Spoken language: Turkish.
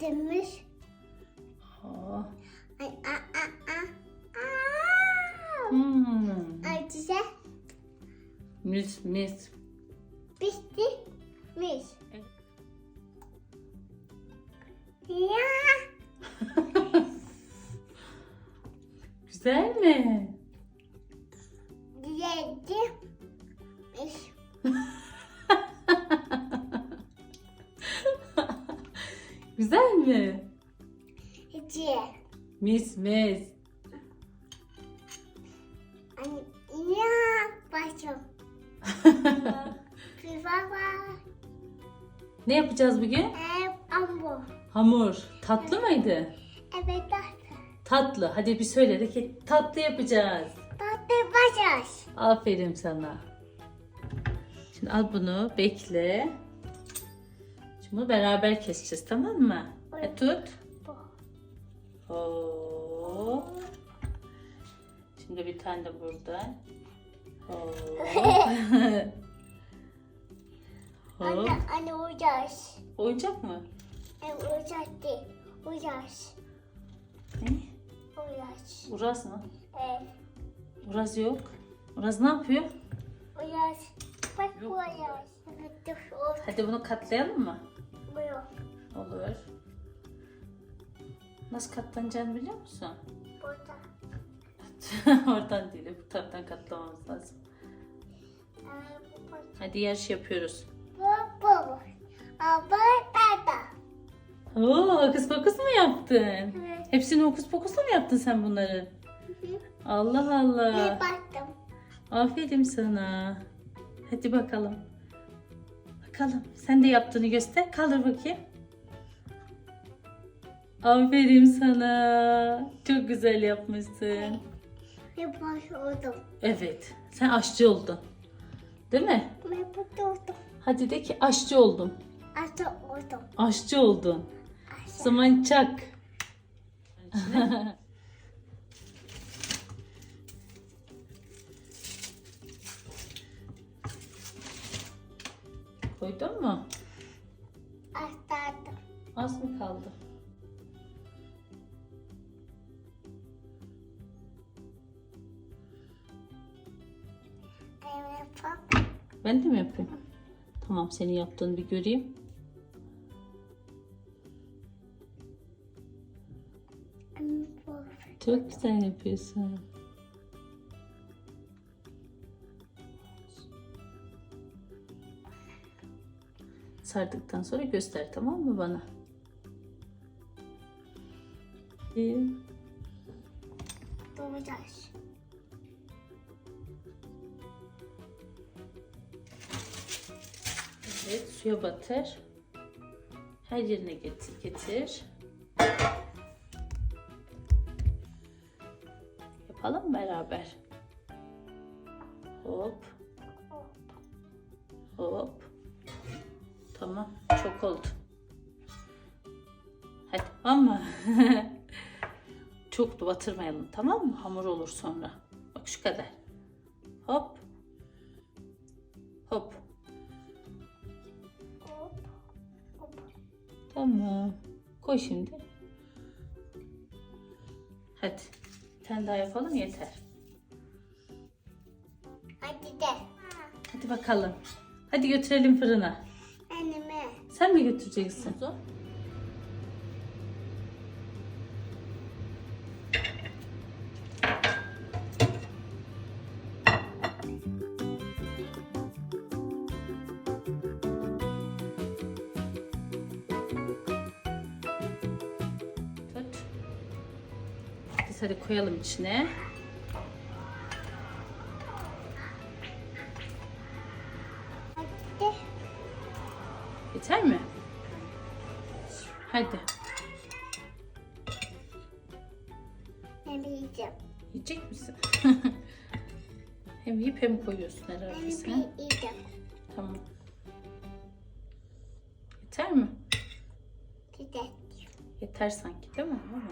Demiş. Oh. Ay a a a. Aa! Hmm. Ay size Mis mis. bitti. Mis. Evet. Ya. Güzel mi? Yedi. Mis. Mi? İki. Mis mis. Ya. Başım. Baba. ne yapacağız bugün? Ev ambu. Hamur. Tatlı mıydı? Evet tatlı. Tatlı. Hadi bir söyle de ki tatlı yapacağız. Tatlı başarız. Aferin sana. Şimdi al bunu bekle. Şimdi bunu beraber keseceğiz tamam mı? E, tut. Bu. Hop. Şimdi bir tane de burada. Hop. Hop. Anne, anne uyacağız. Oyuncak mı? Ev uyacağız değil. Uyacağız. Ne? Uyacağız. Uraz mı? Ev. Uraz yok. Uraz ne yapıyor? Uyacağız. Bak uyacağız. Evet dur. o- Hadi bunu katlayalım mı? Buyur. Olur. Nasıl katlanacağını biliyor musun? Burada. Oradan değil, bu taraftan katlamamız lazım. Ee. Hadi yarış yapıyoruz. Oo, hokus pokus mu yaptın? Evet. Hepsini hokus pokusla mı yaptın sen bunları? Allah Allah. Bir baktım. Aferin sana. Hadi bakalım. Bakalım. Sen de yaptığını göster. Kaldır bakayım. Aferin sana. Çok güzel yapmışsın. Bir başladım. Evet. Sen aşçı oldun. Değil mi? Bir başladım. Hadi de ki aşçı oldum. Ata oldum. Aşçı oldun. Aşağı. Zaman çak. Koydun mu? Ben de mi yapayım? Tamam senin yaptığını bir göreyim. Çok güzel yapıyorsun. Sardıktan sonra göster tamam mı bana? İyi. Evet, suya batır. Her yerine getir. getir. Yapalım beraber. Hop. Hop. Tamam, çok oldu. Hadi ama çok da batırmayalım tamam mı? Hamur olur sonra. Bak şu kadar. Hop. Hop. Tamam. Koy şimdi. Hadi. Bir tane daha yapalım yeter. Hadi de. Hadi bakalım. Hadi götürelim fırına. Anneme. Sen mi götüreceksin? Tut. Hadi koyalım içine. Hadi. Yeter mi? Hadi. Ben yiyeceğim. Yiyecek misin? hem yiyip hem koyuyorsun herhalde Ben sen. yiyeceğim. Tamam. Yeter mi? De. Yeter sanki değil mi? Ama